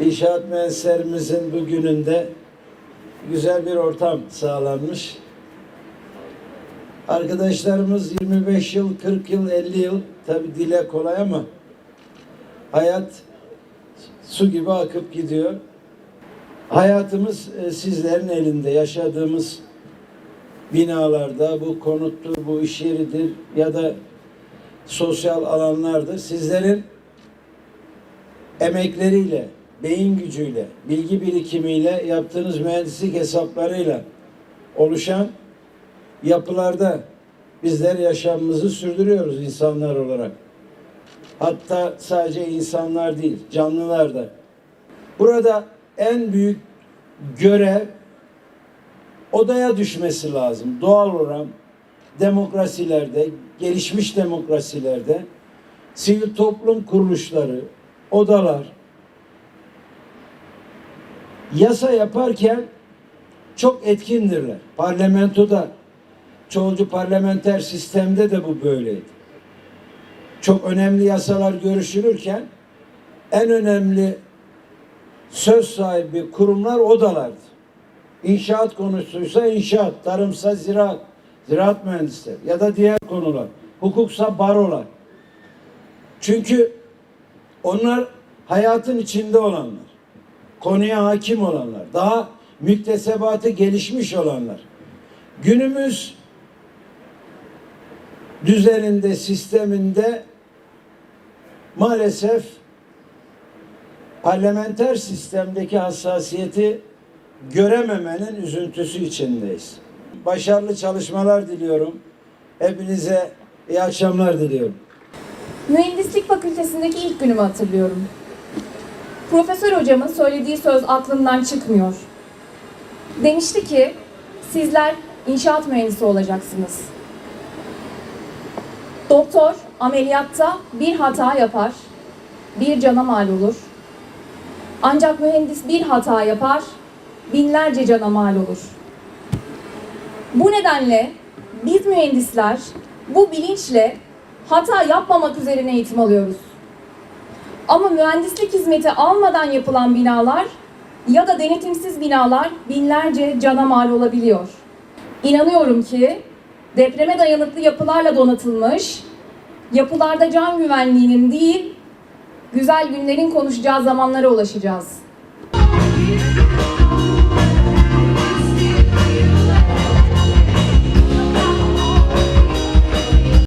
İnşaat mühendislerimizin bugününde güzel bir ortam sağlanmış. Arkadaşlarımız 25 yıl, 40 yıl, 50 yıl tabi dile kolay ama hayat su gibi akıp gidiyor. Hayatımız e, sizlerin elinde. Yaşadığımız binalarda bu konuttur, bu iş yeridir ya da sosyal alanlardır. Sizlerin emekleriyle, beyin gücüyle, bilgi birikimiyle, yaptığınız mühendislik hesaplarıyla oluşan yapılarda bizler yaşamımızı sürdürüyoruz insanlar olarak. Hatta sadece insanlar değil, canlılar da. Burada en büyük görev odaya düşmesi lazım. Doğal olan demokrasilerde, gelişmiş demokrasilerde sivil toplum kuruluşları, odalar yasa yaparken çok etkindirler. Parlamentoda, çoğulcu parlamenter sistemde de bu böyleydi. Çok önemli yasalar görüşülürken en önemli söz sahibi kurumlar odalardı. İnşaat konusuysa inşaat, tarımsa ziraat, ziraat mühendisleri ya da diğer konular, hukuksa barolar. Çünkü onlar hayatın içinde olanlar, konuya hakim olanlar, daha müktesebatı gelişmiş olanlar. Günümüz düzeninde, sisteminde maalesef parlamenter sistemdeki hassasiyeti görememenin üzüntüsü içindeyiz. Başarılı çalışmalar diliyorum. Hepinize iyi akşamlar diliyorum. Mühendislik fakültesindeki ilk günümü hatırlıyorum. Profesör hocamın söylediği söz aklımdan çıkmıyor. Demişti ki, sizler inşaat mühendisi olacaksınız. Doktor ameliyatta bir hata yapar, bir cana mal olur. Ancak mühendis bir hata yapar, binlerce cana mal olur. Bu nedenle biz mühendisler bu bilinçle hata yapmamak üzerine eğitim alıyoruz. Ama mühendislik hizmeti almadan yapılan binalar ya da denetimsiz binalar binlerce cana mal olabiliyor. İnanıyorum ki depreme dayanıklı yapılarla donatılmış, yapılarda can güvenliğinin değil, güzel günlerin konuşacağı zamanlara ulaşacağız.